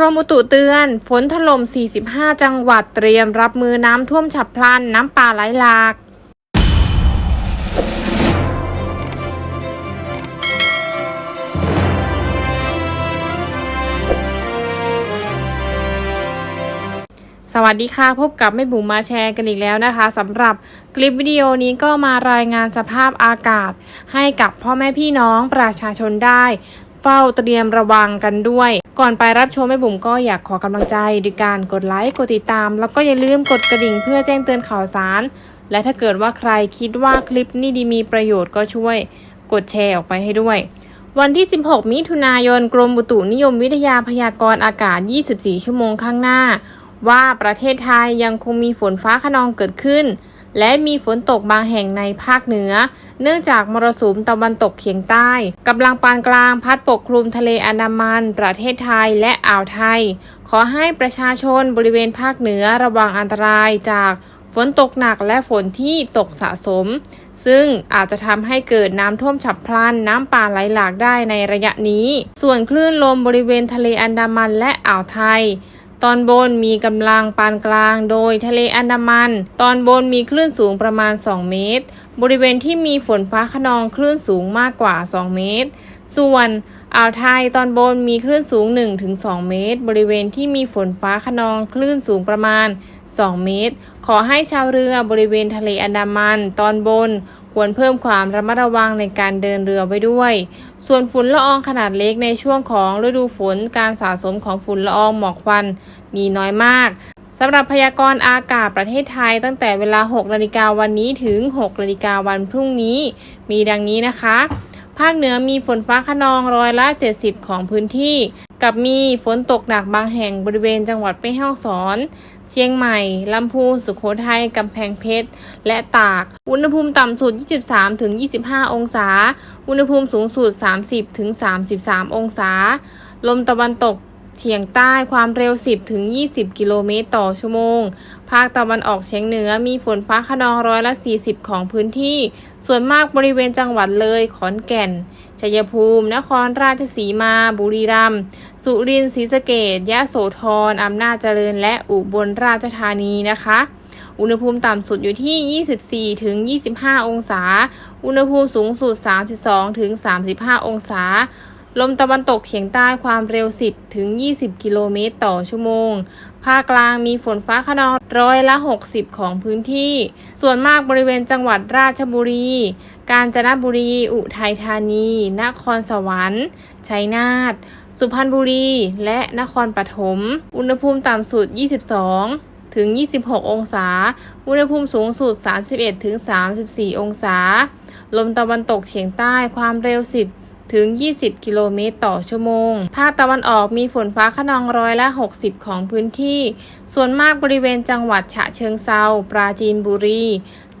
กรมอุตุเตือน ฝนถล่ม 45 จังหวัดเตรียมรับมือน้ำท่วมฉับพลัน น้ำป่าไหลหลาก สวัสดีค่ะ พบกับแม่บุ๋มมาแชร์กันอีกแล้วนะคะสำหรับคลิปวิดีโอนี้ก็มารายงานสภาพอากาศ ให้กับพ่อแม่พี่น้องประชาชนได้ เฝ้าเตรียมระวังกันด้วย ก่อนไปรับชมแม่บุ๋มก็อยากขอกำลังใจด้วยการกดไลค์กดติดตาม แล้วก็อย่าลืมกดกระดิ่งเพื่อแจ้งเตือนข่าวสาร และถ้าเกิดว่าใครคิดว่าคลิปนี้ดีมีประโยชน์ก็ช่วยกดแชร์ออกไปให้ด้วย วันที่ 16 มิถุนายนกรมอุตุนิยมวิทยาพยากรณ์อากาศ 24 ชั่วโมงข้างหน้า ว่าประเทศไทยยังคงมีฝนฟ้าขนองเกิดขึ้น และมีฝนตกบางแห่งในภาคเหนือ เนื่องจากมรสุมตะวันตกเฉียงใต้กำลังปานกลางพัดปกคลุมทะเลอันดามัน ประเทศไทยและอ่าวไทย ขอให้ประชาชนบริเวณภาคเหนือระวังอันตรายจากฝนตกหนักและฝนที่ตกสะสม ซึ่งอาจจะทำให้เกิดน้ำท่วมฉับพลัน น้ำป่าไหลหลากได้ในระยะนี้ ส่วนคลื่นลมบริเวณทะเลอันดามันและอ่าวไทย ตอนบนมีกำลังปานกลาง โดยทะเลอันดามัน ตอนบนมีคลื่นสูงประมาณ 2 เมตร บริเวณที่มีฝนฟ้าขนองคลื่นสูงมากกว่า 2 เมตร ส่วนอ่าวไทยตอนบนมีคลื่นสูง 1-2 เมตร บริเวณที่มีฝนฟ้าขนองคลื่นสูงประมาณ 2 เมตร ขอให้ชาวเรือบริเวณทะเลอันดามันตอนบน ควรเพิ่มความระมัดระวังในการเดินเรือไว้ด้วย ส่วนฝุ่นละอองขนาดเล็กในช่วงของฤดูฝนการสะสมของฝุ่นละอองหมอกควันมีน้อยมากสำหรับพยากรณ์อากาศประเทศไทยตั้งแต่เวลา 6 นาฬิกาวันนี้ถึง 6 นาฬิกาวันพรุ่งนี้ มีดังนี้นะคะ ภาคเหนือมีฝนฟ้าขนองร้อยละ 70 ของพื้นที่ กับมีฝนตกหนักบางแห่งบริเวณจังหวัดแม่ฮ่องสอน เชียงใหม่ ลำพูนสุโขทัย กำแพงเพชร และตาก อุณหภูมิต่ำสุด 23ถึง25 องศา อุณหภูมิสูงสุด 30ถึง33 องศา ลมตะวันตก เฉียงใต้ความเร็ว 10 ถึง 20 กิโลเมตรต่อชั่วโมง ภาคตะวันออกเฉียงเหนือมีฝนฟ้าขนองร้อยละ 40 ของพื้นที่ ส่วนมากบริเวณจังหวัดเลย ขอนแก่น ชัยภูมิ นครราชสีมา บุรีรัมย์ สุรินทร์ศรีสะเกษยะโสธร อำนาจเจริญ และอุบลราชธานีนะคะอุณหภูมิต่ำสุดอยู่ที่ 24 ถึง 25 องศา อุณหภูมิสูงสุด 32 ถึง 35 องศา ลมตะวันตกเฉียงใต้ความเร็ว 10 ถึง 20 กิโลเมตรต่อชั่วโมง ภาคกลางมีฝนฟ้าขนองร้อยละ 60 ของพื้นที่ ส่วนมากบริเวณจังหวัดราชบุรี กาญจนบุรี อุทัยธานี นครสวรรค์ ชัยนาท สุพรรณบุรี และนครปฐม อุณหภูมิต่ำสุด 22ถึง 26 องศา อุณหภูมิสูงสุด 31 ถึง 34 องศา ลมตะวันตกเฉียงใต้ ความเร็ว 10 ถึง 20 กิโลเมตรต่อชั่วโมง ภาคตะวันออกมีฝนฟ้าขนองร้อยละ 60 ของพื้นที่ ส่วนมากบริเวณจังหวัดฉะเชิงเซาปราจีนบุรี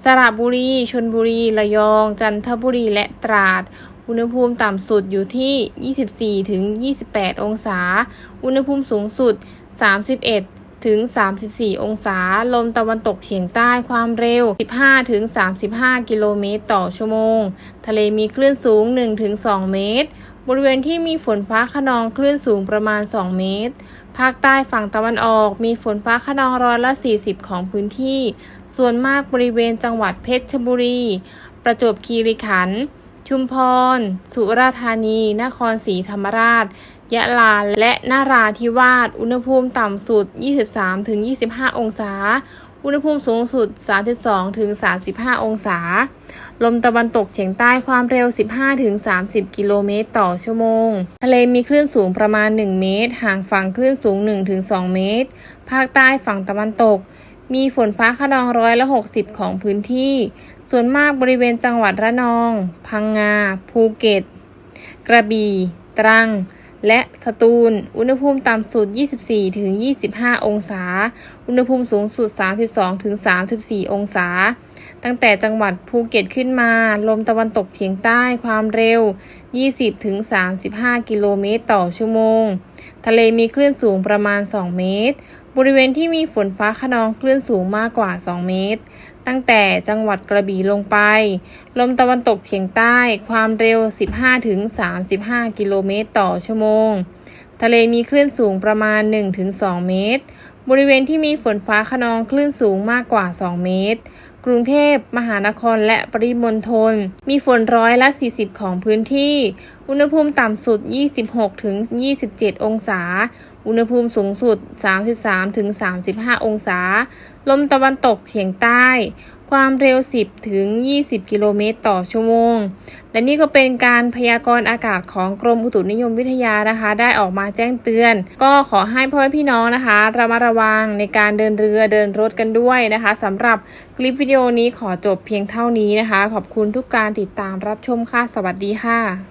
สระบุรีชลบุรี ระยอง จันทบุรี และตราด อุณหภูมิต่ำสุดอยู่ที่ 24-28 องศา อุณหภูมิสูงสุด 31 ถึง 34 องศา ลมตะวันตกเฉียงใต้ความเร็ว 15 ถึง 35 กิโลเมตรต่อชั่วโมง ทะเลมีคลื่นสูง1ถึง2เมตร บริเวณที่มีฝนฟ้าขนองคลื่นสูงประมาณ 2 เมตร ภาคใต้ฝั่งตะวันออกมีฝนฟ้าขนองร้อยละ 40 ของพื้นที่ ส่วนมากบริเวณจังหวัดเพชรบุรี ประจวบคีรีขันธ์ ชุมพร สุราษฎร์ธานี นครศรีธรรมราช ยะลา และนาราธิวาส อุณหภูมิต่ำสุด 23-25 องศา อุณหภูมิสูงสุด 32-35 องศา ลมตะวันตกเฉียงใต้ความเร็ว 15-30 กิโลเมตรต่อชั่วโมง ทะเลมีคลื่นสูงประมาณ 1 เมตร ห่างฝั่งคลื่นสูง 1-2 เมตร ภาคใต้ฝั่งตะวันตก มีฝนฟ้าขนองร้อยละ 60 ของพื้นที่ ส่วนมากบริเวณจังหวัดระนอง พังงา ภูเก็ต กระบี่ ตรัง และสตูล อุณหภูมิต่ำสุด 24-25 องศา อุณหภูมิสูงสุด 32-34 องศา ตั้งแต่จังหวัดภูเก็ตขึ้นมา ลมตะวันตกเฉียงใต้ความเร็ว 20-35 กิโลเมตรต่อชั่วโมง ทะเลมีคลื่นสูงประมาณ 2 เมตร บริเวณที่มีฝนฟ้าขนองคลื่นสูงมากกว่า 2 เมตร ตั้งแต่จังหวัดกระบี่ลงไป ลมตะวันตกเฉียงใต้ ความเร็ว 15-35 กิโลเมตรต่อชั่วโมง ทะเลมีคลื่นสูงประมาณ 1-2 เมตร บริเวณที่มีฝนฟ้าขนองคลื่นสูงมากกว่า 2 เมตร กรุงเทพมหานครและปริมณฑลมีฝนร้อยละ 40 ของพื้นที่ อุณหภูมิต่ำสุด 26-27 องศา อุณหภูมิสูงสุด 33-35 องศา ลมตะวันตกเฉียงใต้ ความเร็ว 10 ถึง 20 กิโลเมตรต่อชั่วโมง และนี่ก็เป็นการพยากรณ์อากาศของกรมอุตุนิยมวิทยานะคะ ได้ออกมาแจ้งเตือน ก็ขอให้พ่อแม่พี่น้องนะคะระมัดระวังในการเดินเรือเดินรถกันด้วยนะคะสำหรับคลิปวิดีโอนี้ขอจบเพียงเท่านี้นะคะ ขอบคุณทุกการติดตามรับชมค่ะ สวัสดีค่ะ